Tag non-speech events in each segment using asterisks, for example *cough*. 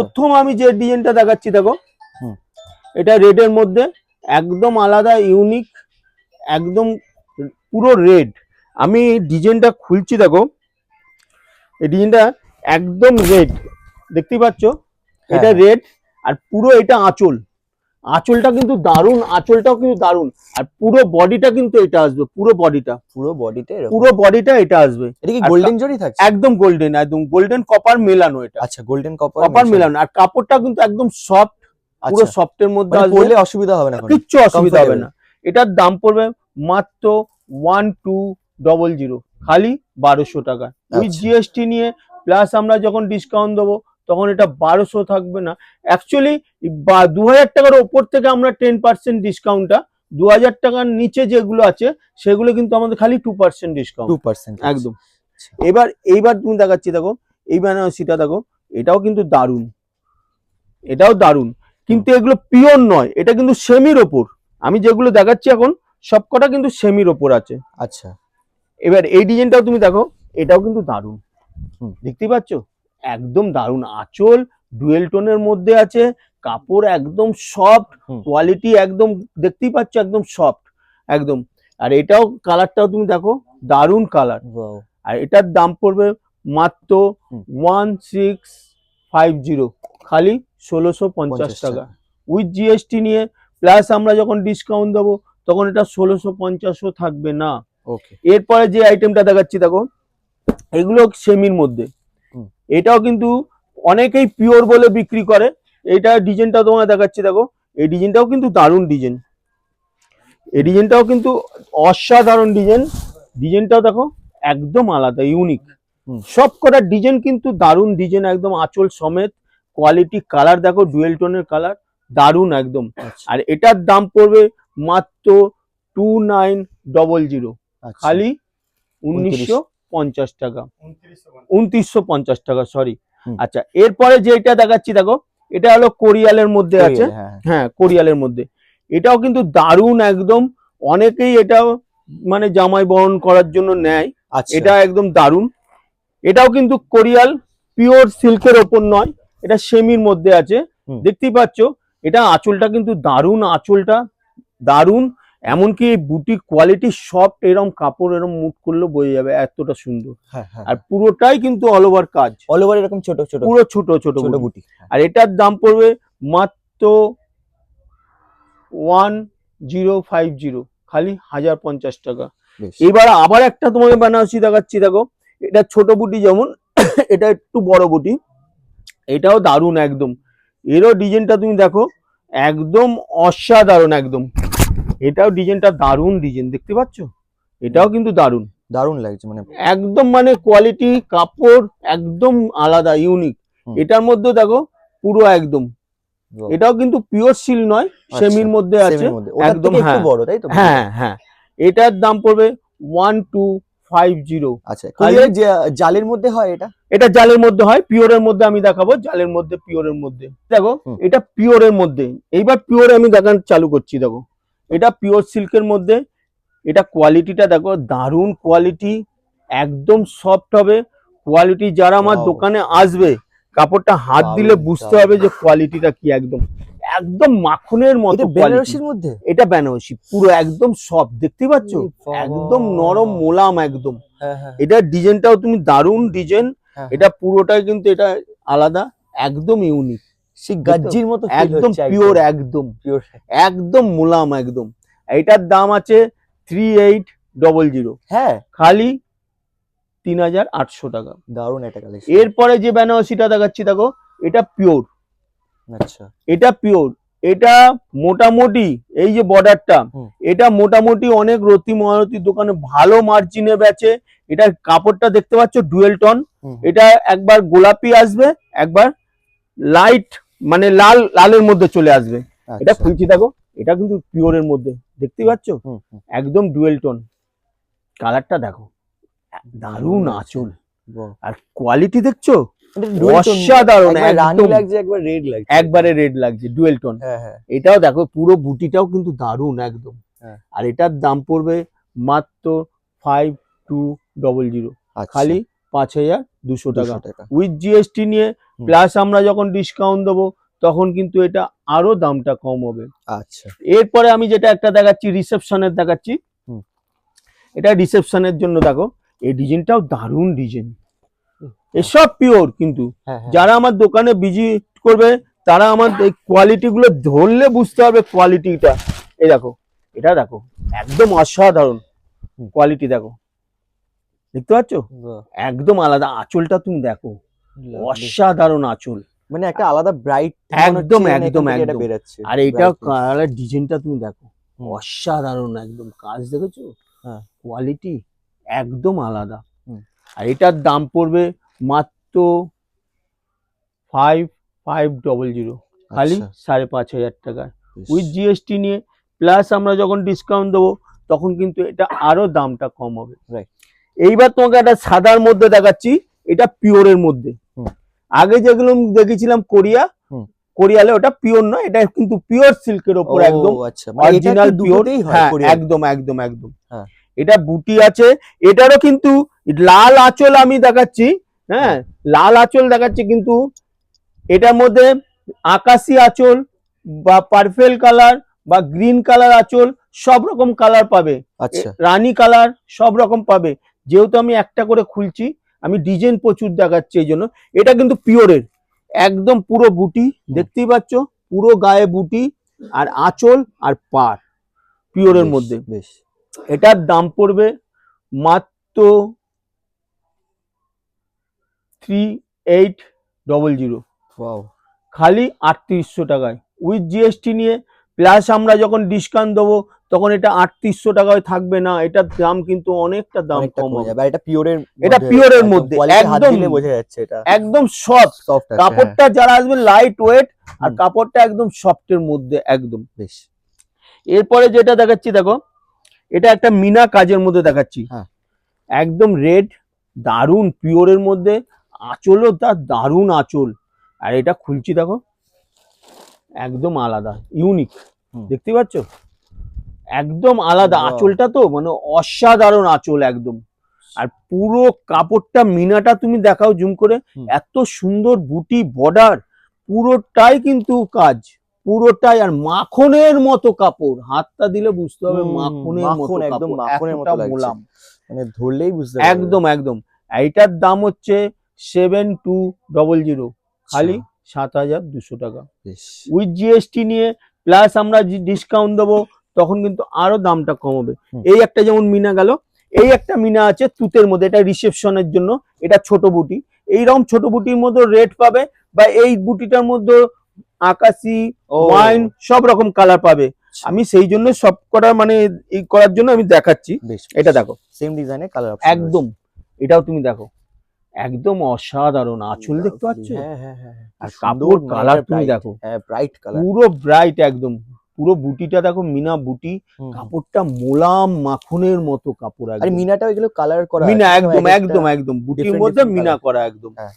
প্রথম আমি যে ডিজাইনটা দেখাচ্ছি দেখো। এটা রেডের মধ্যে একদম আলাদা ইউনিক একদম পুরো রেড। আমি ডিজাইনটা খুলছি দেখো। এই ডিজাইনটা একদম রেড। দেখতেই পাচ্ছ? এটা হ্যাঁ। রেড আর পুরো এটা আঁচল। আঁচলটা কিন্তু দারুণ আঁচলটাও কিন্তু দারুণ। আর পুরো বডিটা কিন্তু এটা আসবে পুরো বডিটা। পুরো বডিতে পুরো বডিটা এটা আসবে। এটা কি গোল্ডেন জরি থাকছে? একদম গোল্ডেন একদম গোল্ডেন কপার মেলানো এটা। আচ্ছা গোল্ডেন কপার কপার মেলানো। আর কাপড়টা কিন্তু একদম সফট পুরো আচ্ছা। সফটের মধ্যে মানে আসবে। পরলে অসুবিধা হবে না। কিচ্ছু অসুবিধা হবে না। এটার দাম পড়বে মাত্র ওয়ান টু ডবল জিরো খালি বারোশো টাকা। ওই আচ্ছা। জিএসটি নিয়ে প্লাস আমরা যখন ডিসকাউন্ট দেবো তখন এটা বারোশো থাকবে না। অ্যাকচুয়ালি বা দু হাজার টাকার ওপর থেকে আমরা টেন পার্সেন্ট ডিসকাউন্টটা দু হাজার টাকার নিচে যেগুলো আছে সেগুলো কিন্তু আমাদের খালি two percent discount two percent একদম। এবার এইবার তুমি দেখাচ্ছি দেখো এই বেনারসিটা দেখো এটাও কিন্তু দারুণ। এটাও দারুণ। কিন্তু এগুলো পিওর নয় এটা কিন্তু সেমির ওপর। আমি যেগুলো দেখাচ্ছি এখন সবকটা কিন্তু সেমির ওপর আছে। আচ্ছা। এবার এই ডিজাইনটাও তুমি দেখো এটাও কিন্তু দারুণ। দেখতেই পাচ্ছ? একদম দারুণ। আঁচল ডুয়েল টোনের মধ্যে আছে কাপড় একদম সফট কোয়ালিটি একদম দেখতেই পাচ্ছ একদম সফট একদম। আর এটাও কালারটাও তুমি দেখো দারুণ কালার। আর এটার দাম পড়বে মাত্র ওয়ান সিক্স ফাইভ জিরো খালি ষোলোশো পঞ্চাশ টাকা। উইথ জিএসটি নিয়ে প্লাস আমরা যখন ডিসকাউন্ট দেবো তখন এটা ষোলোশো পঞ্চাশও থাকবে না। ওকে। এরপরে যে আইটেমটা দেখাচ্ছি দেখো এগুলো সেমির মধ্যে। এটাও কিন্তু অনেকেই পিওর বলে বিক্রি করে। এইটা ডিজাইনটা তোমায় দেখাচ্ছি দেখো। এই ডিজাইনটাও কিন্তু দারুণ ডিজাইন। এই ডিজাইনটাও কিন্তু অসাধারণ ডিজাইন। ডিজাইনটাও দেখো একদম আলাদা ইউনিক। সব কটার ডিজাইন কিন্তু দারুণ ডিজাইন একদম আঁচল সমেত। কোয়ালিটি কালার দেখো ডুয়েল টোনের কালার দারুণ একদম। আচ্ছা। আর এটার দাম পড়বে মাত্র টু নাইন ডবল জিরো। খালি উনিশশো পঞ্চাশ টাকা। উনত্রিশশো পঞ্চাশ। টাকা সরি আচ্ছা এরপরে যেটা দেখাচ্ছি দেখো এটা হলো কোরিয়ালের মধ্যে আছে। হ্যাঁ, হ্যাঁ। হ্যাঁ কোরিয়ালের মধ্যে। এটাও কিন্তু দারুণ একদম অনেকেই এটাও মানে জামাই বরণ করার জন্য নেয়। আচ্ছা। এটা একদম দারুণ। এটাও কিন্তু কোরিয়াল পিওর সিল্কের ওপর নয় এটা সেমির মধ্যে আছে। দেখতেই পাচ্ছ এটা আঁচলটা কিন্তু দারুণ আঁচলটা দারুণ। এমনকি বুটি কোয়ালিটি সফট এরম কাপড় এরম মুট করলে বোঝা যাবে এতটা সুন্দর। হ্যাঁ হ্যাঁ। আর পুরোটাই কিন্তু অল ওভার কাজ। অল ওভার এরকম ছোট ছোট পুরো ছোট ছোট ছোট বুটি। বুটি আর এটার দাম পড়বে মাত্র ওয়ান জিরো ফাইভ জিরো খালি হাজার পঞ্চাশ টাকা। এবার আবার একটা তোমাকে বেনারসি দেখাচ্ছি দেখো। এটা ছোট বুটি যেমন *coughs* এটা একটু বড় বুটি। এটাও দারুণ একদম। এরও ডিজাইনটা তুমি দেখো একদম অসাধারণ একদম। এটাও ডিজাইনটা দারুণ ডিজাইন দেখতে পাচ্ছ? এটাও কিন্তু দারুণ। দারুণ লাগছে মানে একদম মানে কোয়ালিটি কাপড় একদম আলাদা ইউনিক এটার মধ্যে দেখো পুরো একদম। এটাও কিন্তু পিওর সিল নয় সেমির মধ্যে আছে। এর মধ্যে। ওটার একদম, হ্যাঁ। বড় তাই তো? হ্যাঁ হ্যাঁ। এটার দাম পড়বে ওয়ান টু ফাইভ জিরো আচ্ছা জালের মধ্যে হয় এটা? এটা জালের মধ্যে হয় পিওরের মধ্যে আমি দেখাবো জালের মধ্যে পিওরের মধ্যে। দেখো। এটা পিওরের মধ্যে। এইবার পিওর আমি দেখান চালু করছি দেখো। এটা পিওর সিল্কের মধ্যে। এটা কোয়ালিটিটা দেখো দারুণ কোয়ালিটি একদম সফট হবে। কোয়ালিটি যারা আমার দোকানে আসবে কাপড়টা হাত দিলে বুঝতে হবে যে কোয়ালিটিটা কি একদম। একদম মাখনের মতো বেনারসির মধ্যে? এটা বেনারসি পুরো একদম সফট দেখতে পাচ্ছ? একদম নরম মোলাম একদম। হ্যাঁ হ্যাঁ। এটা ডিজাইনটাও তুমি দারুণ ডিজাইন হ্যাঁ, এটা পুরোটাই কিন্তু এটা আলাদা একদম ইউনিক সেই গাজ্জির মতো একদম পিওর একদম। পিওর একদম মোলাম একদম। এটার দাম আছে থ্রি এইট ডবল জিরো হ্যাঁ। খালি তিন হাজার আটশো টাকা। দারুণ একটা কালেকশন এরপরে যে বেনারসিটা দেখাচ্ছি দেখো এটা পিওর আচ্ছা। এটা পিওর এটা মোটামুটি এই যে বর্ডারটা এটা মোটামুটি অনেক রতি মহারতির দোকানে ভালো মার্জিনে বেচে। এটার কাপড়টা দেখতে পাচ্ছ ডুয়েল টন এটা একবার গোলাপি আসবে একবার লাইট মানে লাল লালের মধ্যে চলে আসবে। এটা আচ্ছা, খুলছি দেখো এটা কিন্তু পিওরের মধ্যে। দেখতে পাচ্ছ? একদম ডুয়েল টোন। কালারটা দেখো দারুণ আঁচল। আর কোয়ালিটি দেখছ? এটা অসাধারণ একবার রেড লাগছে। Dual tone. হ্যাঁ হ্যাঁ। এটাও দেখো পুরো বুটিটাও কিন্তু দারুণ একদম। হ্যাঁ। আর এটার দাম পড়বে মাত্র ফাইভ টু ডবল জিরো খালি পাঁচ হাজার দুশো টাকা। উইথ জিএসটি নিয়ে প্লাস আমরা যখন ডিসকাউন্ট দেবো তখন কিন্তু এটা আরও দামটা কম হবে। আচ্ছা। এরপরে আমি যেটা একটা দেখাচ্ছি রিসেপশনের দেখাচ্ছি। এটা রিসেপশনের জন্য দেখো এই ডিজাইনটাও দারুণ ডিজাইন। এসব পিওর কিন্তু। হ্যাঁ হ্যাঁ। যারা আমার দোকানে ভিজিট করবে তারা আমার এই কোয়ালিটি গুলো ধরলে বুঝতে পারবে কোয়ালিটিটা এই দেখো এটা দেখো একদম অসাধারণ কোয়ালিটি দেখো। দেখতে পাচ্ছ? একদম আলাদা আঁচলটা তুমি দেখো। অসাধারণ আঁচল। মানে একটা আলাদা ব্রাইট একদম, একদম, একদম। আর এটা। কালার ডিজাইনটা তুমি দেখো। অসাধারণ একদম। কাজ দেখেছ? হ্যাঁ। কোয়ালিটি একদম আলাদা। আর এটার দাম পড়বে মাত্র ফাইভ ফাইভ ডবল জিরো খালি আচ্ছা, সাড়ে পাঁচ হাজার টাকায় উইথ জিএসটি নিয়ে প্লাস আমরা যখন ডিসকাউন্ট দেবো তখন কিন্তু এটা আরও দামটা কম হবে। Right. এইবার তোমাকে একটা সাদার মধ্যে দেখাচ্ছি এটা পিওরের মধ্যে। আগে যেগুলো দেখেছিলাম কোরিয়া। কোরিয়ালে ওটা পিওর নয় এটা কিন্তু পিওর সিল্কের ওপর একদম আচ্ছা মানে অরিজিনাল পিওর। হ্যাঁ একদম একদম একদম। হ্যাঁ। এটা বুটি আছে এটারও কিন্তু লাল আঁচল আমি দেখাচ্ছি হ্যাঁ লাল আঁচল দেখাচ্ছি কিন্তু এটার মধ্যে আকাশি আঁচল বা পার্পেল কালার বা গ্রিন কালার আঁচল সব রকম কালার পাবে। আচ্ছা। রানী কালার সব রকম পাবে। যেহেতু আমি একটা করে খুলছি আমি ডিজাইন প্রচুর দেখাচ্ছি এই জন্য। এটা কিন্তু পিওরের একদম পুরো বুটি দেখতেই পাচ্ছ? পুরো গায়ে বুটি আর আঁচল আর পার পিওরের মধ্যে। বেশ। এটার দাম পড়বে মাত্র থ্রি এইট ডবল জিরো খালি আটত্রিশশো টাকায়। উইথ জিএসটি নিয়ে প্লাস আমরা যখন ডিসকাউন্ট দেবো তখন এটা আটত্রিশশো টাকায় থাকবে না এটার দাম কিন্তু অনেকটা দাম কম যাবে এটা পিওরের এটা এর মধ্যে, একদম। বোঝা যাচ্ছে এটা। একদম সফট সফট হ্যাঁ, কাপড়টা যারা আসবে লাইট ওয়েট আর কাপড়টা একদম সফটের মধ্যে একদম। বেশ। এরপরে যেটা দেখাচ্ছি দেখো এটা একটা মিনা কাজের মধ্যে দেখাচ্ছি। হ্যাঁ। একদম রেড দারুণ পিওরের মধ্যে আঁচলও তার দারুণ আঁচল। আর এটা খুলছি দেখো একদম আলাদা ইউনিক দেখতে পাচ্ছ? একদম আলাদা আঁচলটা তো মানে অসাধারণ আঁচল একদম। আর পুরো কাপড়টা মিনাটা তুমি দেখাও জুম করে এত সুন্দর বুটি বর্ডার পুরোটাই কিন্তু কাজ পুরোটাই আর মাখনের মতো কাপড় হাতটা দিলে বুঝতে হবে মাখনের মতো একদম মাখনের মতো মোলাম। মানে ধরলেই বুঝতে একদম একদম। এইটার দাম হচ্ছে সেভেন টু ডবল জিরো খালি আচ্ছা, সাত হাজার দুশো টাকা। উইথ জিএসটি নিয়ে প্লাস আমরা ডিসকাউন্ট দেবো তখন কিন্তু আরও দামটা কমবে এই একটা যেমন মিনা গেল এই একটা মিনা আছে তুতের মধ্যে এটা রিসেপশনের জন্য এটা ছোট বুটি। এইরকম ছোট বুটির মধ্যে রেড পাবে বা এই বুটিটার মধ্যে আকাশি ওয়াইন সব রকম কালার পাবে। আচ্ছা, আমি সেই জন্য সব করা মানে এই করার জন্য আমি দেখাচ্ছি। এটা দেখো। সেম ডিজাইনের কালার একদম। এটাও তুমি দেখো। একদম অসাধারণ আঁচল দেখতে পাচ্ছ? হ্যাঁ হ্যাঁ হ্যাঁ হ্যাঁ। আর কাপড় মানে কালার এটা তুমি দেখো। হ্যাঁ ব্রাইট কালার পুরো ব্রাইট একদম। পুরো বুটিটা দেখো মিনা বুটি কাপড়টা মোলাম মাখনের মতো কাপড় আর মিনাটা এগুলো কালার করা মিনা একদম একদম একদম। বুটির মধ্যে মিনা করা একদম। হ্যাঁ।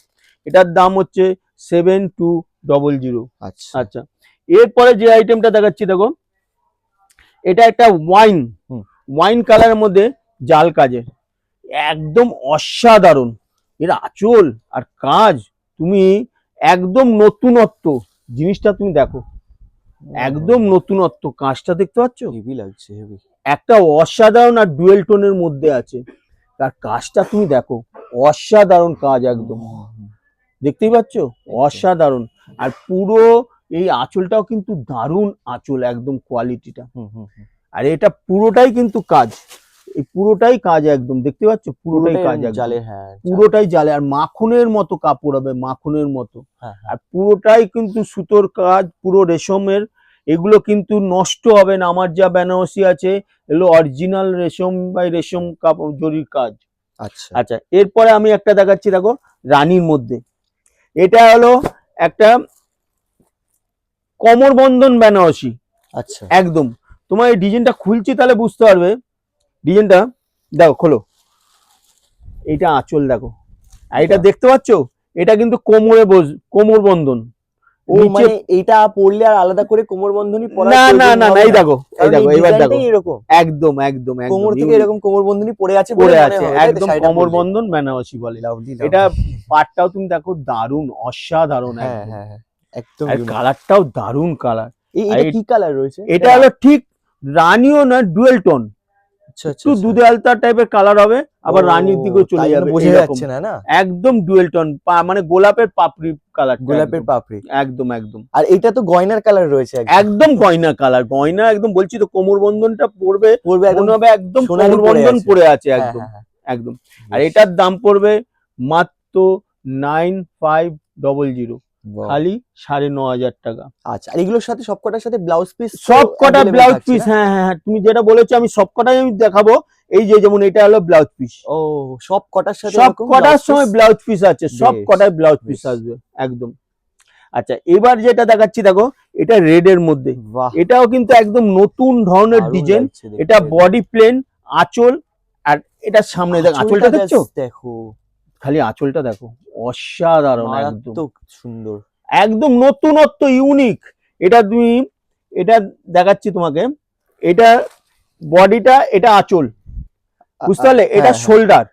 এটার দাম হচ্ছে সেভেন টু ডবল জিরো আচ্ছা। আচ্ছা। এরপরে যে আইটেমটা দেখাচ্ছি দেখো। এটা একটা ওয়াইন ওয়াইন কালারের মধ্যে জাল কাজের একদম অসাধারণ। এর আচল আর কাজ তুমি একদম নতুনত্ব। জিনিসটা তুমি দেখো। একদম নতুনত্ব কাঁচটা দেখতে পাচ্ছ? হেভি লাগছে হেভি একটা অসাধারণ আর ডুয়েল টোনের মধ্যে আছে। তার কাজটা তুমি দেখো অসাধারণ কাজ একদম। দেখতেই পাচ্ছ? অসাধারণ। আর পুরো এই আঁচলটাও কিন্তু দারুণ আঁচল একদম কোয়ালিটিটা। আর এটা পুরোটাই কিন্তু কাজ। এই পুরোটাই কাজ একদম দেখতে পাচ্ছ? পুরোটাই কাজ জালে হ্যাঁ পুরোটাই জালে আর মাখনের মতো কাপড় হবে মাখনের মতো। হ্যাঁ, হ্যাঁ। আর পুরোটাই কিন্তু সুতোর কাজ পুরো রেশমের। এগুলো কিন্তু নষ্ট হবে না আমার যা বেনারসি আছে এগুলো অরিজিনাল রেশম বাই রেশম কাপড় জরির কাজ। আচ্ছা। আচ্ছা এরপরে আমি একটা দেখাচ্ছি দেখো রানীর মধ্যে। এটা হলো একটা কমর বন্ধন বেনারসি। আচ্ছা। একদম। তোমার এই ডিজাইনটা খুলছি তাহলে বুঝতে পারবে। ডিজাইনটা দেখো খোলো। এইটা আঁচল দেখো। আর এটা দেখতে পাচ্ছ? এটা কিন্তু কোমরে বস কোমর বন্ধন। ও মানে এইটা পরলে আর আলাদা করে কোমর বন্ধনী না না না না এই দেখো এই দেখো এই দেখো। এরকম। একদম একদম একদম। কোমর থেকে এরকম কোমর বন্ধনী পড়ে আছে পড়ে একদম কমর? বন্ধন বেনারসি বলে। এটা। পাটটাও তুমি দেখো দারুণ অসাধারণ হ্যাঁ হ্যাঁ হ্যাঁ একদম আর কালারটাও দারুণ কালার। এই এটা কি কালার রয়েছে? এটা হলো ঠিক রানিও না ডুয়েল টোন। আচ্ছা আচ্ছা একটু আচ্ছা। দুধে আলতা টাইপের কালার হবে আবার ও, রানীর দিকেও চলে যাবে বোঝা যাচ্ছে না না একদম ডুয়েল টোন মানে গোলাপের পাপড়ি কালার গোলাপের পাপড়ি একদম একদম আর এটা তো গয়নার কালার রয়েছে একদম। গয়না কালার গয়না একদম বলছি তো কোমর বন্ধনটা পড়বে পরবে একদম কোমর বন্ধন আছে। পড়ে আছে হ্যাঁ, একদম হ্যাঁ, হ্যাঁ। একদম আর এটার দাম পড়বে মাত্র নাইন ফাইভ ডবল জিরো। খালি সাড়ে ন হাজার টাকা। আচ্ছা আর এগুলোর সাথে সবকটার সাথে ব্লাউজ পিস সব কটা ব্লাউজ পিস হ্যাঁ হ্যাঁ হ্যাঁ তুমি যেটা বলেছ আমি সব কটাই আমি দেখাবো। এই যে যেমন এটা হলো ব্লাউজ পিস ও সব কটার সাথে সব কটার সময় ব্লাউজ পিস আছে সব কটায় ব্লাউজ পিস আসবে একদম। আচ্ছা এবার যেটা দেখাচ্ছি দেখো এটা রেড এর মধ্যে। এটাও কিন্তু একদম নতুন ধরনের ডিজাইন এটা বডি প্লেন আঁচল আর এটা সামনে দেখো আঁচলটা দেখছ? দেখো। খালি আঁচলটা দেখো। অসাধারণ একদম। সুন্দর। একদম নতুনত্ব ইউনিক এটা তুমি এটা দেখাচ্ছি তোমাকে। এটা বডিটা এটা আঁচল। বুঝতে পারলে? এটা হ্যাঁ, শোল্ডার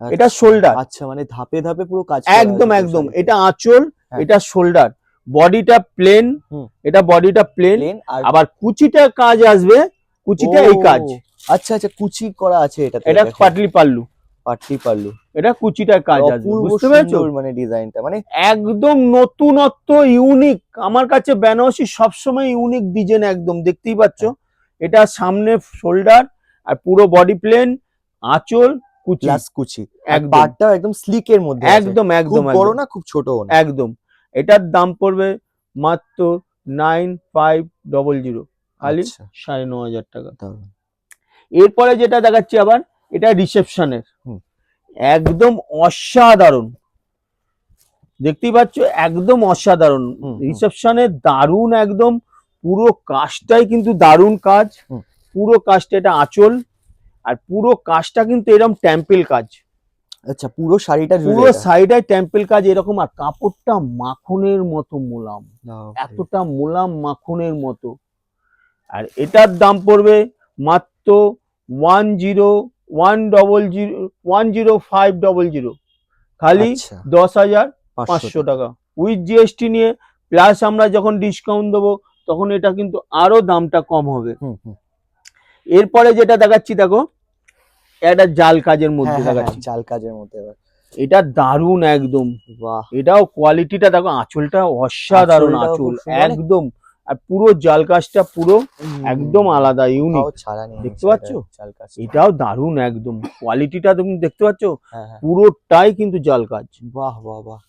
এটা আচ্ছা, shoulder। আচ্ছা মানে ধাপে ধাপে পুরো কাজ একদম একদম। এটা আঁচল হ্যাঁ। এটা শোল্ডার বডিটা প্লেন। এটা বডিটা প্লেন আবার কুচিটা কাজ আসবে কুচিটা এই কাজ। আচ্ছা আচ্ছা কুচি করা আছে এটা এটা পাটলি পাল্লু পাটলি পাল্লু। এটা কুচিটার কাজ অপূর্ব বুঝতে পেরেছ? মানে ডিজাইনটা মানে একদম নতুনত্ব ইউনিক আমার কাছে বেনারসি সবসময় ইউনিক ডিজাইন একদম দেখতেই পাচ্ছ? এটা সামনে শোল্ডার আর পুরো বডি প্লেন আঁচল কুচি। প্লাস কুচি। একদম। পাটটাও একদম স্লিকের মধ্যে একদম একদম বড় না খুব ছোট না। একদম। এটার দাম পড়বে মাত্র নাইন ফাইভ ডবল জিরো খালি আচ্ছা, সাড়ে ন হাজার টাকা। এরপরে যেটা দেখাচ্ছি আবার এটা রিসেপশনের। একদম অসাধারণ। দেখতেই পাচ্ছ একদম অসাধারণ। রিসেপশনের দারুণ একদম পুরো কাজটাই কিন্তু দারুণ কাজ। পুরো কাজটা এটা আঁচল আর পুরো কাজটা কিন্তু এরকম টেম্পেল কাজ। আচ্ছা পুরো শাড়িটা পুরো শাড়িটাই টেম্পেল কাজ এরকম আর কাপড়টা মাখনের মতো মোলাম। এতটা মোলাম মাখনের মতো। আর এটার দাম পড়বে মাত্র one zero one double zero one zero five double zero খালি আচ্ছা, দশ হাজার পাঁচশো টাকা। উইথ জিএসটি নিয়ে প্লাস আমরা যখন ডিসকাউন্ট দেবো তখন এটা কিন্তু আরও দামটা কম হবে। হুম, হুম। এরপরে যেটা দেখাচ্ছি দেখো এটা জাল কাজের মধ্যে হ্যাঁ, হ্যাঁ, দেখাচ্ছি। হ্যাঁ, চাল কাজের মধ্যে এটা দারুণ একদম। বাহ। এটাও কোয়ালিটিটা দেখো আঁচলটা অসাধারণ আঁচল একদম। আর পুরো জাল কাজটা পুরো একদম আলাদা ইউনিক দেখতে পাচ্ছো? এটাও দারুণ একদম। কোয়ালিটিটা তুমি দেখতে পাচ্ছ? হ্যাঁ হ্যাঁ। পুরোটাই কিন্তু জাল কাজ। বাহ বাহ বাহ।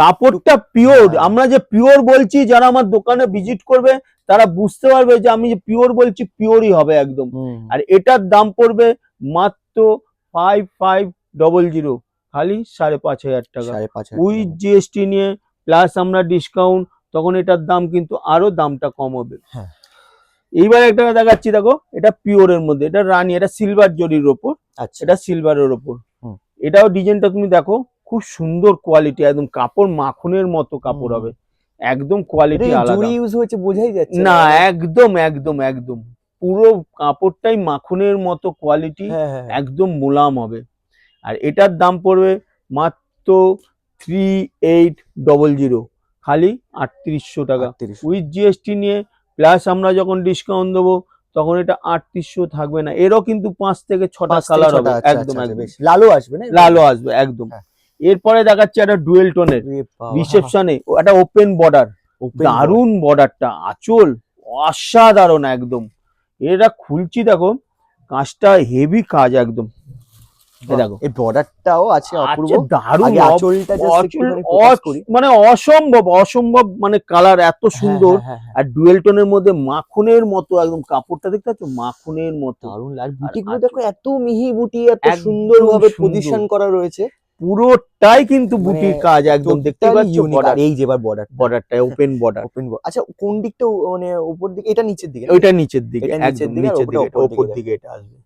কাপড়টা পিওর হ্যাঁ। আমরা যে পিওর বলছি যারা আমার দোকানে ভিজিট করবে তারা বুঝতে পারবে যে আমি যে পিওর বলছি পিওরই হবে একদম। আর এটার দাম পড়বে মাত্র ফাইভ ফাইভ ডবল জিরো খালি সাড়ে পাঁচ হাজার টাকা। উইথ জিএসটি নিয়ে প্লাস আমরা ডিসকাউন্ট তখন এটার দাম কিন্তু আরও দামটা কম হবে। হ্যাঁ। এইবার একটা দেখাচ্ছি দেখো এটা পিওরের মধ্যে এটা রানী এটা সিলভার জরির ওপর আচ্ছা। এটা সিলভারের ওপর। এটাও ডিজাইনটা তুমি দেখো খুব সুন্দর কোয়ালিটি একদম কাপড় মাখনের মতো কাপড় হবে। একদম কোয়ালিটি আলাদা। ইউজ হয়েছে বোঝাই যাচ্ছে না। একদম একদম একদম। পুরো কাপড়টাই মাখনের মতো কোয়ালিটি হ্যাঁ হ্যাঁ। একদম মোলাম হবে। আর এটার দাম পড়বে মাত্র থ্রি এইট ডবল জিরো খালি আটত্রিশশো টাকা। 38 উইথ জিএসটি নিয়ে প্লাস আমরা যখন ডিসকাউন্ট দেবো তখন এটা আটত্রিশশো থাকবে না। এরও কিন্তু পাঁচ থেকে ছটা কালার হবে। আচ্ছা, একদম আচ্ছা, একদম। লালও আসবে না? লালও আসবে একদম। হ্যাঁ। এরপরে দেখাচ্ছে একটা ডুয়েল টোনের রিসেপশনে একটা ওপেন বর্ডার দারুণ বর্ডারটা আচল অসাধারণ একদম। এটা খুলছি দেখো কাজটা হেভি কাজ একদম। দেখো। এই বর্ডারটাও আছে অপূর্ব। দারুণ আঁচলটা just অচল- একটুখানি focus অচ- করি। মানে অসম্ভব অসম্ভব মানে কালার এত সুন্দর হ্যাঁ, হ্যাঁ, হ্যাঁ, আর ডুয়েল টোনের মধ্যে মাখনের মতো একদম কাপড়টা দেখতে পাচ্ছ? মাখনের মতো। দারুণ আর বুটিগুলো দেখো এত মিহি বুটি এত সুন্দর ভাবে পজিশন করা রয়েছে। পুরোটাই কিন্তু বুটির মানে কাজ একদম। দেখতে পাচ্ছ বর্ডার এই যে এবার বর্ডার বর্ডারটা ওপেন বর্ডার ওপেন আচ্ছা কোন দিকটা মানে উপর দিকে? এটা নিচের দিকে ওইটা নিচের দিকে নিচের একদম দিকে নিচের দিকে ওপর দিকে এটা আসবে।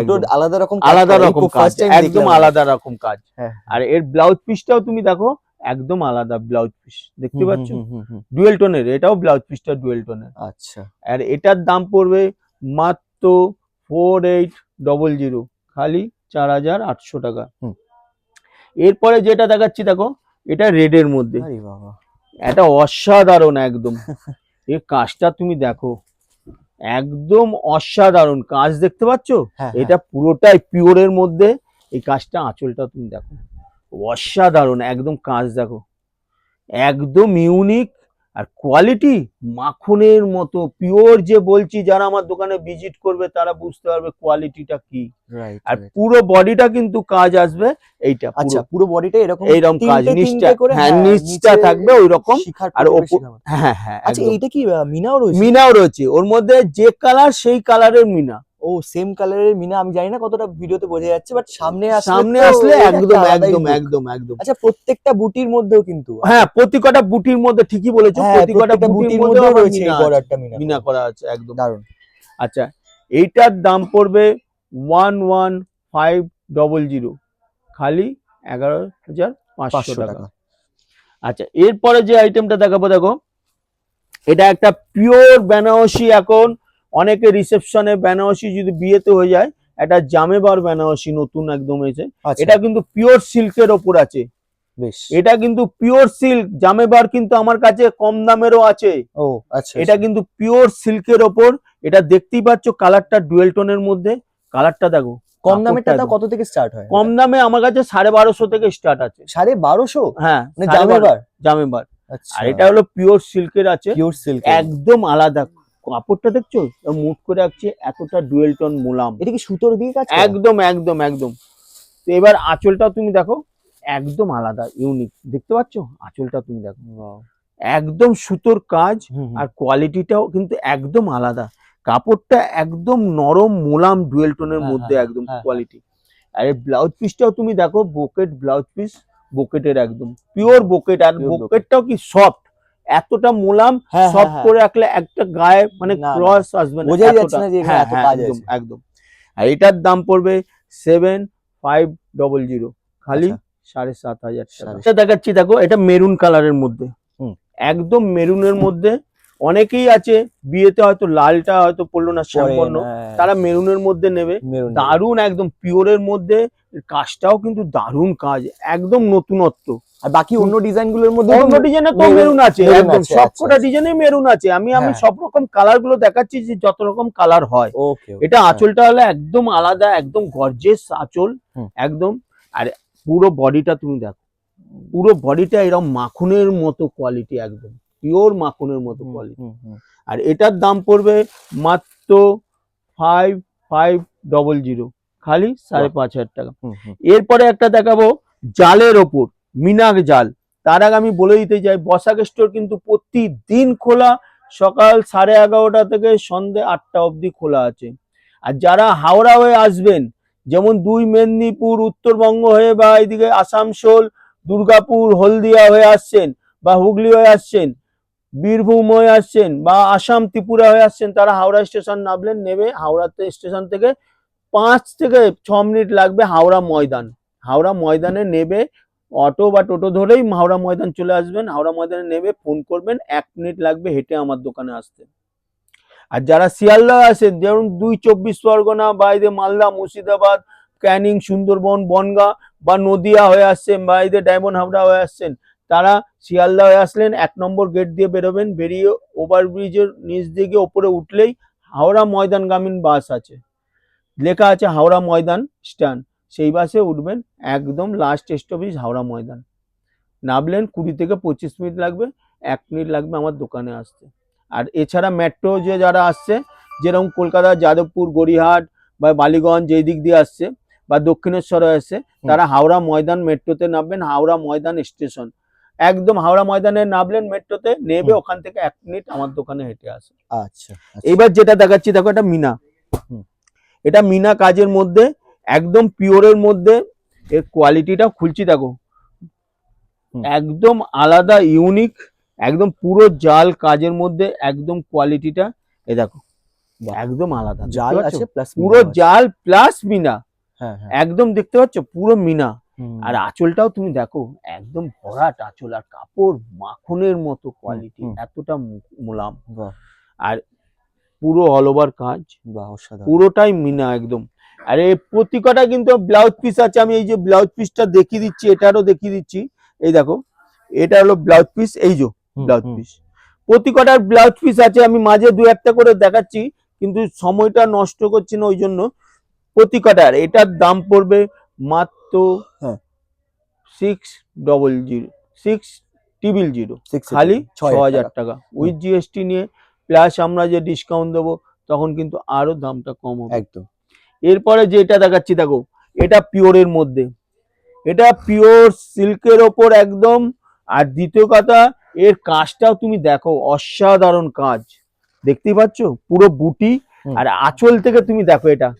দুটো আলাদা রকম আলাদা। রকম কাজ একদম আলাদা রকম কাজ। হ্যাঁ। আর এর ব্লাউজ পিসটাও তুমি দেখো একদম আলাদা ব্লাউজ পিস দেখতে পাচ্ছ? ডুয়েল টোনের এটাও ব্লাউজ পিসটা ডুয়েল টোনের আচ্ছা। আর এটার দাম পড়বে মাত্র ফোর এইট ডবল জিরো খালি চার হাজার আটশো টাকা। এরপরে যেটা দেখাচ্ছি দেখো এটা রেডের মধ্যে। এটা অসাধারণ একদম। *laughs* এই কাজটা তুমি দেখো। একদম অসাধারণ কাজ দেখতে পাচ্ছ? হ্যাঁ এটা পুরোটাই পিওরের মধ্যে। এই কাজটা আঁচলটা তুমি দেখো। অসাধারণ একদম কাজ দেখো। একদম ইউনিক আর কোয়ালিটি মাখনের মতো পিওর যে বলছি যারা আমার দোকানে ভিজিট করবে তারা বুঝতে পারবে কোয়ালিটিটা কি। আর পুরো বডিটা কিন্তু কাজ আসবে এইটা পুরো। আচ্ছা পুরো বডিটা এরকম এইরকম কাজ নিচটা করে হ্যাঁ নিচটা থাকবে ওই রকম আর ওপর- হ্যাঁ হ্যাঁ আচ্ছা এইটা কি মিনাও রয়েছে? মিনাও রয়েছে। ওর মধ্যে যে কালার সেই কালারের মিনা। ও সেম কালারের মিনা আমি জানি না কতটা ভিডিওতে বোঝা যাচ্ছে বাট সামনে সামনে আসলে একদম একদম একদম একদম। আচ্ছা প্রত্যেকটা বুটির মধ্যেও কিন্তু হ্যাঁ প্রতি কটা বুটির মধ্যে ঠিকই বলেছ হ্যাঁ, প্রতি কটা বুটির মধ্যে রয়েছে বর্ডারটা মিনা। মিনা করা আছে একদম। দারুণ। আচ্ছা এইটার দাম পড়বে one one five double zero খালি এগারো হাজার পাঁচশো টাকা। আচ্ছা এরপরে যে আইটেমটা দেখাবো দেখো এটা একটা পিওর বেনারসি এখন অনেকে রিসেপশনে বেনারসি যদি বিয়েতে হয়ে যায় একটা জামেবার বেনারসি নতুন একদম এসে আচ্ছা। এটা কিন্তু পিওর সিল্কের ওপর আছে। বেশ। এটা কিন্তু পিওর সিল্ক জামেবার কিন্তু আমার কাছে কম দামেরও আছে। ও আচ্ছা এটা কিন্তু পিওর সিল্কের ওপর। এটা দেখতেই পাচ্ছ কালারটা ডুয়েল টোনের মধ্যে। কালারটা দেখো কম কাপড়টা তাও কত থেকে স্টার্ট হয়? কম দামে আমার কাছে সাড়ে বারোশো থেকে স্টার্ট আছে। সাড়ে বারোশো? হ্যাঁ মানে জামেবার? জামেবার। আচ্ছা। আর এটা হলো পিওর সিল্কের আছে। পিওর সিল্ক একদম আলাদা কাপড়টা দেখছ? মুট করে রাখছে এতটা ডুয়েল টোন মোলাম। এটা কি সুতোর দিয়ে কাজ একদম একদম একদম। তো এবার আঁচলটা তুমি দেখো একদম আলাদা ইউনিক দেখতে পাচ্ছ? আঁচলটা তুমি দেখো। একদম সুতোর কাজ। আর কোয়ালিটিটাও কিন্তু একদম আলাদা। কাপড়টা একদম নরম মোলাম ডুয়েল টোনের হ্যাঁ, মধ্যে হ্যাঁ, একদম হ্যাঁ, কোয়ালিটি আর এই ব্লাউজ পিসটাও তুমি দেখো বোকেট ব্লাউজ পিস বোকেটের একদম। পিওর বোকেট আর বোকেটটাও কি সফট এতটা মোলাম হ্যাঁ, হ্যাঁ, সফট হ্যাঁ। করে রাখলে একটা গায়ে মানে। ক্রস আসবে না বোঝাই যাচ্ছে না যে এখানে এত কাজ একদম আর এটার দাম পড়বে সেভেন ফাইভ ডবল জিরো খালি আচ্ছা। সাড়ে সাত হাজার টাকা। এটা দেখাচ্ছি দেখো এটা মেরুন কালারের মধ্যে। হুম। একদম মেরুনের মধ্যে অনেকেই আছে বিয়েতে হয়তো লালটা হয়তো পড়ল না পরে শ্যামবর্ণ। না, তারা মেরুনের মধ্যে নেবে। দারুণ একদম পিওরের মধ্যে। কাজটাও কিন্তু দারুণ কাজ একদম নতুনত্ব। আর বাকি অন্য ডিজাইনগুলোর মধ্যে অন্য ডিজাইনে তো মেরুন- আছে একদম সবকটা আচ্ছা। ডিজাইনে মেরুন আছে। আমি আমি হ্যাঁ। সব রকম কালারগুলো দেখাচ্ছি যে যত রকম কালার হয়। এটা আঁচলটা হলো একদম আলাদা একদম গর্জেস আঁচল একদম। আর পুরো বডিটা তুমি দেখো পুরো বডিটা এরকম মাখনের মতো কোয়ালিটি একদম পিওর মাখনের মতো কোয়ালিটি আর এটার দাম পড়বে মাত্র ফাইভ ফাইভ ডবল জিরো খালি সাড়ে পাঁচ হাজার টাকা। এরপরে একটা দেখাবো জালের ওপর। মিনাক জাল। তার আগে আমি বলে দিতে চাই, বসাক স্টোর কিন্তু প্রতিদিন খোলা, সকাল সাড়ে এগারোটা থেকে সন্ধে আটটা অবধি খোলা আছে। আর যারা হাওড়া হয়ে আসবেন, যেমন দুই মেদিনীপুর, উত্তরবঙ্গ হয়ে বা এদিকে আসামসোল দুর্গাপুর, হলদিয়া হয়ে আসছেন বা হুগলি হয়ে আসছেন, বীরভূম হয়ে আসছেন বা আসাম, ত্রিপুরা হয়ে আসছেন, তারা হাওড়া স্টেশন নামলেন নেবে। হাওড়াতে স্টেশন থেকে পাঁচ থেকে ছ মিনিট লাগবে হাওড়া ময়দান। হাওড়া ময়দানে নেবে অটো বা টোটো ধরেই হাওড়া ময়দান চলে আসবেন। হাওড়া ময়দানে নেমে ফোন করবেন, এক মিনিট লাগবে হেঁটে আমার দোকানে আসতে। আর যারা শিয়ালদা আসেন যেমন দুই চব্বিশ পরগনা বা এদের মালদা, মুর্শিদাবাদ, ক্যানিং, সুন্দরবন, বনগা বা নদিয়া হয়ে আসছেন বা এদের ডায়মন্ড হাওড়া হয়ে আসছেন, তারা শিয়ালদা হয়ে আসলেন, এক নম্বর গেট দিয়ে বেরোবেন, বেরিয়ে ওভারব্রিজের নিচ দিকে ওপরে উঠলেই হাওড়া ময়দান ময়দানগামীন বাস আছে। লেখা আছে হাওড়া ময়দান স্ট্যান্ড। সেই বাসে উঠবেন একদম লাস্ট স্টপেজ হাওড়া ময়দান। নামলেন কুড়ি থেকে পঁচিশ মিনিট লাগবে এক মিনিট লাগবে আমার দোকানে আসতে। আর এছাড়া মেট্রো যে যারা আসছে যেরকম কলকাতা যাদবপুর গড়িহাট বা বালিগঞ্জ এই দিক দিয়ে আসছে বা দক্ষিণেশ্বরে আসছে তারা হাওড়া ময়দান মেট্রোতে নামবেন হাওড়া ময়দান স্টেশন একদম হাওড়া ময়দানে নামলেন মেট্রোতে নেবে ওখান থেকে এক মিনিট আমার দোকানে হেঁটে আসে। আচ্ছা এবার যেটা দেখাচ্ছি দেখো এটা মিনা। এটা মিনা কাজের মধ্যে একদম পিওরের মধ্যে এর কোয়ালিটিটা খুলছি দেখো। একদম আলাদা ইউনিক একদম পুরো জাল কাজের মধ্যে একদম কোয়ালিটিটা এ দেখো। একদম আলাদা জাল আছে প্লাস পুরো জাল প্লাস মিনা। হ্যাঁ হ্যাঁ। একদম দেখতে পাচ্ছ? পুরো মিনা। আর আঁচলটাও তুমি দেখো একদম ভরাট আঁচল আর কাপড় মাখনের মতো কোয়ালিটি এতটা মোলাম। আর পুরো অল ওভার কাজ। পুরোটাই মিনা একদম। আরে প্রতি কটা কিন্তু ব্লাউজ পিস আছে আমি এই যে ব্লাউজ পিসটা দেখিয়ে দিচ্ছি এটারও দেখিয়ে দিচ্ছি। এই দেখো এটা হলো ব্লাউজ পিস এই যে ব্লাউজ পিস প্রতি কটার ব্লাউজ পিস আছে আমি মাঝে দু একটা করে দেখাচ্ছি কিন্তু সময়টা নষ্ট করছি না ওই জন্য প্রতি কটার। এটার দাম পড়বে মাত্র হ্যাঁ। Six double zero six double zero খালি ছ হাজার টাকা। উইথ জিএসটি নিয়ে প্লাস আমরা যে ডিসকাউন্ট দেবো তখন কিন্তু আরও দামটা কম হবে। একদম। এরপরে যেটা দেখাচ্ছি দেখো এটা পিওরের মধ্যে। এটা পিওর সিল্কের ওপর একদম আর দ্বিতীয় কথা এর কাজটাও তুমি দেখো অসাধারণ কাজ। দেখতেই পাচ্ছ? পুরো বুটি আর আঁচল থেকে তুমি দেখো এটা।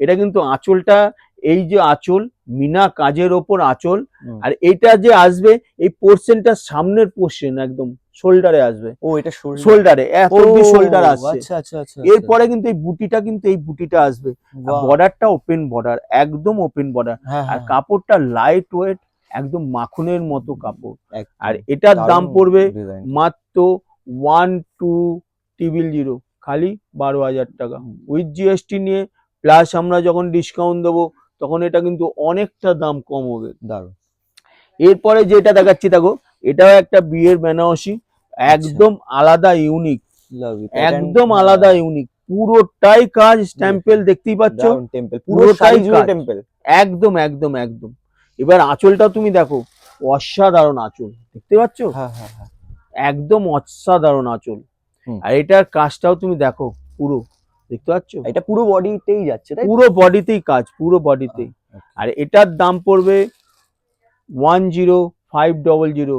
এটা কিন্তু আঁচলটা এই যে আঁচল মিনা কাজের ওপর আঁচল আর এটা যে আসবে এই পোর্শনটা সামনের পোর্শন একদম শোল্ডারে আসবে। ও এটা শোল্ডারে এত অব্দি শোল্ডার আসছে। আচ্ছা আচ্ছা আচ্ছা এরপরে কিন্তু এই বুটিটা কিন্তু এই বুটিটা আসবে। বর্ডারটা ওপেন বর্ডার একদম ওপেন বর্ডার হ্যাঁ, আর হ্যাঁ, কাপড়টা লাইট ওয়েট একদম মাখনের মতো কাপড়। আর এটার দাম পড়বে মাত্র ওয়ান টু টিবিল জিরো খালি বারো হাজার টাকা। উইথ জিএসটি নিয়ে প্লাস আমরা যখন ডিসকাউন্ট দেবো তখন এটা কিন্তু অনেকটা দাম কম হবে। দারুণ। এরপরে যেটা দেখাচ্ছি দেখো এটাও একটা বিয়ের বেনারসি একদম আলাদা ইউনিক একদম আলাদা ইউনিক পুরোটাই কাজ স্ট্যাম্পেল দেখতেই পাচ্ছ? টেম্পল পুরোটাই। টেম্পল একদম একদম একদম। এবার আঁচলটা তুমি দেখো অসাধারণ আঁচল। দেখতে পাচ্ছ? হ্যাঁ হ্যাঁ হ্যাঁ। একদম অসাধারণ আঁচল। আর এটার কাজটাও তুমি দেখো পুরো। দেখতে পাচ্ছ? এটা পুরো বডিতেই যাচ্ছে তাই পুরো বডিতেই কাজ পুরো বডিতেই। আর এটার দাম পড়বে one zero five double zero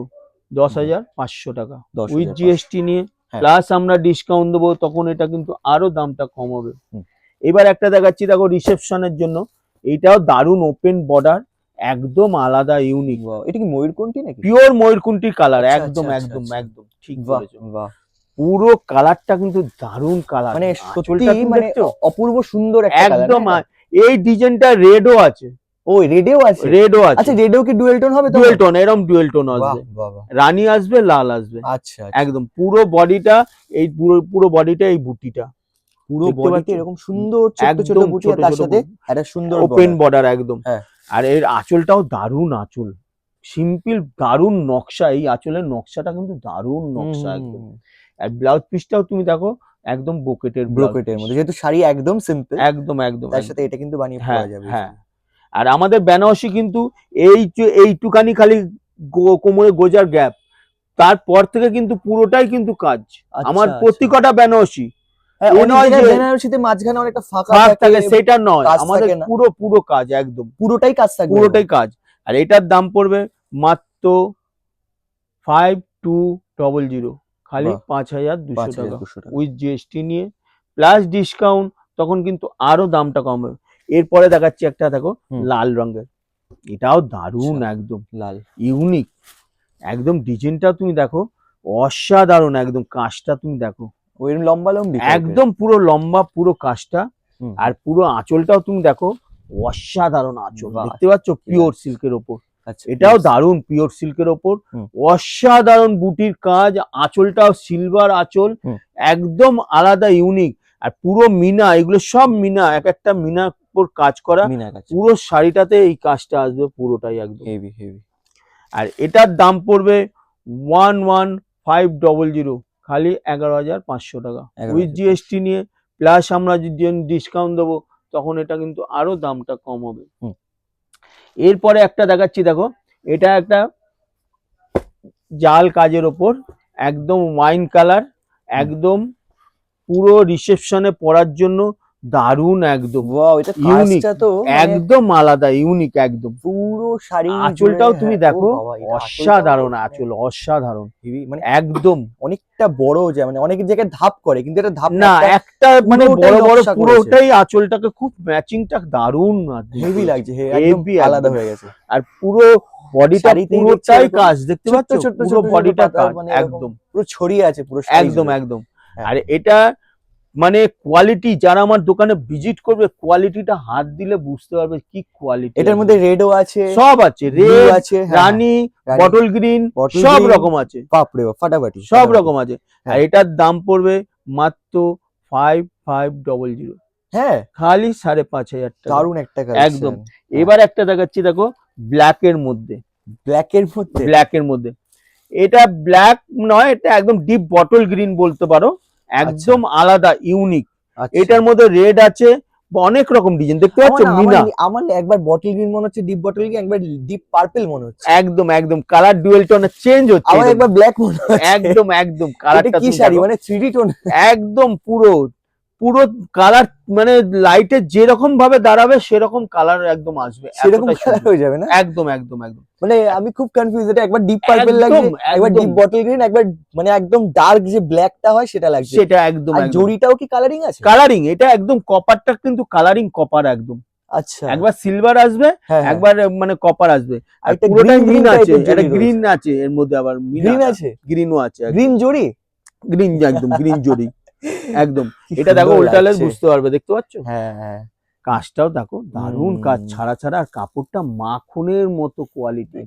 দশ হাজার পাঁচশো টাকা। উইথ জিএসটি নিয়ে হ্যাঁ। প্লাস আমরা ডিসকাউন্ট দেবো তখন এটা কিন্তু আরও দামটা কম হবে। এবার একটা দেখাচ্ছি দেখো রিসেপশনের জন্য। এটাও দারুণ ওপেন বর্ডার একদম আলাদা ইউনিক এটা কি ময়ূরকণ্ঠী নাকি? পিওর ময়ূরকুন্টি কালার আচ্ছা, একদম আচ্ছা, একদম আচ্ছা। একদম ঠিক বলেছ। বাহ। পুরো কালারটা কিন্তু দারুণ কালার মানে সত্যি মানে অপূর্ব সুন্দর একটা একদম এই ডিজাইনটা রেডও আছে। ও রেডেও আছে? রেডও আছে। আচ্ছা রেডেও কি ডুয়েল টোন হবে ডুয়েল টোন এরকম ডুয়েল টোন আসবে। রানী আসবে লাল আসবে। আচ্ছা আচ্ছা। একদম পুরো বডিটা এই পুরো পুরো বডিটা এই বুটিটা। পুরো বডিতে এরকম সুন্দর ছোট ছোট বুটি তার সাথে একটা সুন্দর ওপেন বর্ডার একদম। হ্যাঁ। আর এর আঁচলটাও দারুণ আঁচল। সিম্পল দারুণ নকশা। এই আঁচলের নকশাটা কিন্তু দারুণ হুম, নকশা একদম। আর ব্লাউজ পিসটাও তুমি দেখো একদম বোকেটের ব্রোকেটের মধ্যে যেহেতু শাড়ি একদম সিম্পল একদম একদম তার সাথে এটা কিন্তু বানিয়ে হ্যাঁ পাওয়া যাবে। হ্যাঁ। আর আমাদের বেনারসি কিন্তু এই যে এইটুকানি খালি গো- কোমরে গোজার গ্যাপ তারপর থেকে কিন্তু পুরোটাই কিন্তু কাজ। আচ্ছা, আমার আচ্ছা। প্রতি কটা বেনারসি। হ্যাঁ, বেনারসিতে মাঝখানে অনেকটা ফাঁকা থাকে, থাকে সেটা নয়। আমাদের পুরো পুরো কাজ একদম। পুরোটাই কাজ থাকবে পুরোটাই কাজ। আর এটার দাম পড়বে মাত্র ফাইভ টু ডবল জিরো খালি পাঁচ হাজার দুশো টাকা। উইথ জিএসটি নিয়ে প্লাস ডিসকাউন্ট তখন কিন্তু আরও দামটা কমবে এরপরে দেখাচ্ছি একটা দেখো লাল রঙের। এটাও দারুণ আচ্ছা। একদম। লাল। ইউনিক একদম ডিজাইনটা তুমি দেখো অসাধারণ একদম কাজটা তুমি দেখো। ওই লম্বা লম্বি একদম পুরো লম্বা পুরো কাজটা। আর পুরো আঁচলটাও তুমি দেখো অসাধারণ আঁচল। দেখতে পাচ্ছ? পিওর সিল্কের ওপর। এটাও yes. দারুণ পিওর সিল্কের ওপর। অসাধারণ বুটির কাজ আঁচলটাও সিলভার আঁচল একদম আলাদা ইউনিক। আর পুরো মিনা এগুলো সব মিনা এক একটা মিনার উপর কাজ করা পুরো শাড়িটাতে এই কাজটা আসবে পুরোটাই একদম। হেভি হেভি আর এটার দাম পড়বে one one five double zero খালি এগারো হাজার পাঁচশো টাকা। উইথ জিএসটি নিয়ে প্লাস আমরা যদি ডিসকাউন্ট দেবো তখন এটা কিন্তু আরও দামটা কম হবে। এরপরে একটা দেখাচ্ছি, দেখো। এটা একটা জাল কাজের ওপর, একদম ওয়াইন কালার একদম পুরো রিসেপশনে পড়ার জন্য দারুণ একদম ওয়াও এটা কাজটা তো মানে একদম আলাদা ইউনিক একদম। পুরো শাড়ি আঁচলটাও তুমি হ্যাঁ, দেখো অসাধারণ আঁচল অসাধারণ। মানে একদম। অনেকটা বড় যায় মানে অনেক জায়গায় ধাপ করে কিন্তু এটা ধাপ না একটা মানে বড় বড় পুরোটাই আঁচলটাকে খুব ম্যাচিংটা দারুণ হেভি লাগছে হে- Heavy একদম। আলাদা হয়ে গেছে। আর পুরো বডিটা পুরোটাই কাজ দেখতে পাচ্ছ? ছোট্ট ছোট্ট বডিটা কাজ একদম। পুরো ছড়িয়ে আছে পুরো একদম একদম। হ্যাঁ। আর এটা মানে কোয়ালিটি যারা আমার দোকানে ভিজিট করবে কোয়ালিটিটা হাত দিলে বুঝতে পারবে কি কোয়ালিটি এটার মধ্যে রেডও আছে সব আছে রেড আছে হ্যাঁ, রানী বটল গ্রিন সব রকম আছে। বাপরে বাপ, ফাটাফাটি সব রকম আছে। আর হ্যাঁ। এটার দাম পড়বে মাত্র ফাইভ ফাইভ ডবল জিরো হ্যাঁ। খালি সাড়ে পাঁচ হাজার টাকা। দারুণ একটা একদম। এবার একটা দেখাচ্ছি দেখো ব্ল্যাক এর মধ্যে। ব্ল্যাক এর মধ্যে? ব্ল্যাক এর মধ্যে। এটা ব্ল্যাক নয় এটা একদম ডিপ বটল গ্রিন বলতে পারো। একদম আলাদা ইউনিক আচ্ছা। এটার মধ্যে রেড আছে অনেক রকম ডিজাইন দেখতে পাচ্ছ মিনা? আমার- একবার বটল গ্রিন মনে হচ্ছে ডিপ বটল গ্রিন একবার ডিপ পার্পল মনে হচ্ছে। একদম একদম। কালার ডুয়েল টোন চেঞ্জ হচ্ছে আমার। একবার ব্ল্যাক মনে হচ্ছে। একদম একদম। কালারটা কি শাড়ি? মানে 3D টোন একদম পুরো পুরো কালার মানে লাইটে যেরকম ভাবে দাঁড়াবে সেরকম কালার একদম আসবে। সেরকম কালার হয়ে যাবে না? একদম একদম একদম। মানে আমি খুব কনফিউজ এটা একবার ডিপ পার্পল লাগছে একবার ডিপ বটল গ্রিন একবার মানে একদম ডার্ক যে ব্ল্যাকটা হয় সেটা লাগছে। সেটা একদম আর জড়িটাও কি কালারিং আছে? কালারিং এটা একদম কপারটা কিন্তু কালারিং কপার একদম। আচ্ছা। একবার সিলভার আসবে হ্যাঁ, হ্যাঁ। একবার মানে কপার আসবে। আর পুরোটাই গ্রিন আছে এটা গ্রিন আছে এর মধ্যে আবার গ্রিন আছে? গ্রিনও আছে গ্রিন জড়ি গ্রিন একদম গ্রিন জড়ি একদম। এটা দেখো উল্টালে বুঝতে পারবে দেখতে পাচ্ছ? হ্যাঁ হ্যাঁ। কাজটাও দেখো দারুণ কাজ ছাড়া ছাড়া আর কাপড়টা মাখনের মতো কোয়ালিটি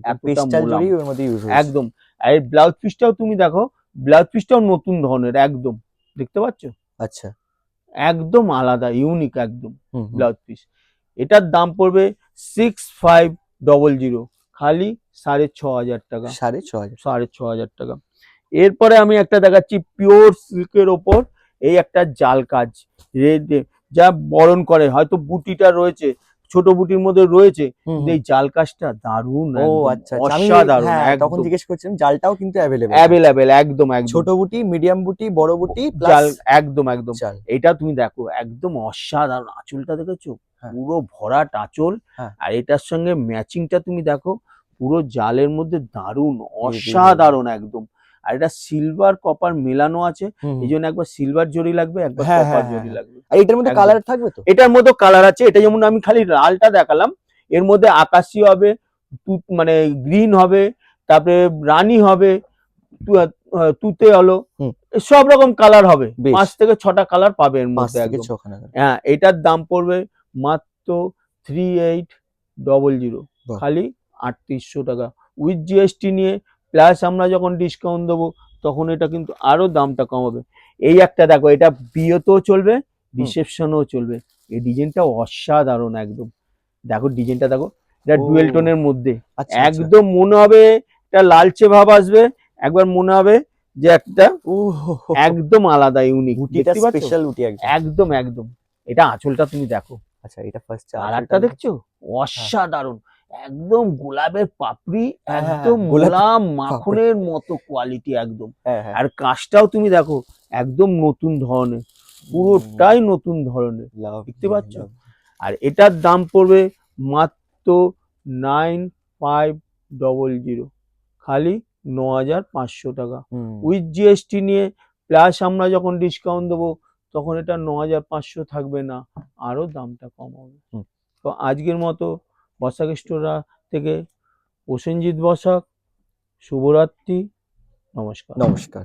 একদম আর এই ব্লাউজ পিসটাও তুমি দেখো ব্লাউজ পিসটাও নতুন ধরনের একদম। দেখতে পাচ্ছ? আচ্ছা। একদম আলাদা ইউনিক একদম। ব্লাউজ পিস এটার দাম পড়বে সিক্স ফাইভ ডবল জিরো খালি সাড়ে ছ হাজার টাকা। সাড়ে ছ হাজার। সাড়ে ছ হাজার টাকা। এরপরে আমি একটা দেখাচ্ছি পিওর সিল্কের ওপর। এই একটা জাল কাজ। যা বরণ করে হয়তো বুটিটা রয়েছে ছোট বুটির মধ্যে রয়েছে। এই জাল কাজটা দারুণ ও আচ্ছা আচ্ছা। অসাধারণ হ্যাঁ, তখন জিজ্ঞেস করছিলাম জালটাও কিন্তু অ্যাভেলেবেল অ্যাভেলেবেল একদম একদম। ছোট বুটি মিডিয়াম বুটি বড় বুটি জাল একদম একদম। এটা তুমি দেখো একদম অসাধারণ। আঁচলটা দেখেছ? হ্যাঁ। পুরো ভরাট আঁচল। হ্যাঁ। আর এটার সঙ্গে ম্যাচিংটা তুমি দেখো পুরো জালের মধ্যে দারুণ অসাধারণ একদম। আর এটা সিলভার কপার মেলানো আছে। এই জন্য একবার সিলভার জরি লাগবে একবার হ্যাঁ, কপার হ্যাঁ, জরি হ্যাঁ। লাগবে। আর এটার মধ্যে কালার থাকবে তো? এটার মধ্যে কালার আছে। এটা যেমন আমি খালি লালটা দেখালাম এর মধ্যে আকাশি হবে মানে গ্রিন হবে তারপরে রানী হবে তুতে হলো সব রকম কালার হবে। পাঁচ থেকে ছটা কালার পাবে এর মধ্যে হ্যাঁ এটার দাম পড়বে মাত্র থ্রি এইট ডবল জিরো। খালি আটত্রিশশো টাকা। উইথ জিএসটি নিয়ে প্লাস আমরা যখন ডিসকাউন্ট দেবো তখন এটা কিন্তু আরও দামটা কমাবে। এই একটা দেখো এটা বিয়েতেও চলবে রিসেপশনেও চলবে। এই ডিজাইনটা অসাধারণ একদম। দেখো ডিজাইনটা দেখো এটা ডুয়েল টোনের মধ্যে। আচ্ছা একদম মনে হবে এটা লালচে ভাব আসবে একবার মনে হবে যে একটা একদম আলাদা ইউনিক বুটিটা স্পেশাল একদম। একদম একদম। এটা আঁচলটা তুমি দেখো। আচ্ছা এটা ফার্স্ট আর একটা দেখছ? অসাধারণ। একদম গোলাপের পাপড়ি হ্যাঁ, হ্যাঁ, একদম গোলাম মাখনের মতো কোয়ালিটি একদম। হ্যাঁ আর কাজটাও তুমি দেখো একদম নতুন ধরনের পুরোটাই নতুন ধরনের। দেখতে পাচ্ছ? আর এটার দাম পড়বে মাত্র নাইন ফাইভ ডবল জিরো খালি ন হাজার পাঁচশো টাকা। উইথ জিএসটি নিয়ে প্লাস আমরা যখন ডিসকাউন্ট দেবো তখন এটা ন হাজার পাঁচশো থাকবে না আরও দামটা কম হবে। তো আজকের মতো বসাক স্টোরা থেকে প্রসেনজিৎ বসাক শুভরাত্রি নমস্কার। নমস্কার।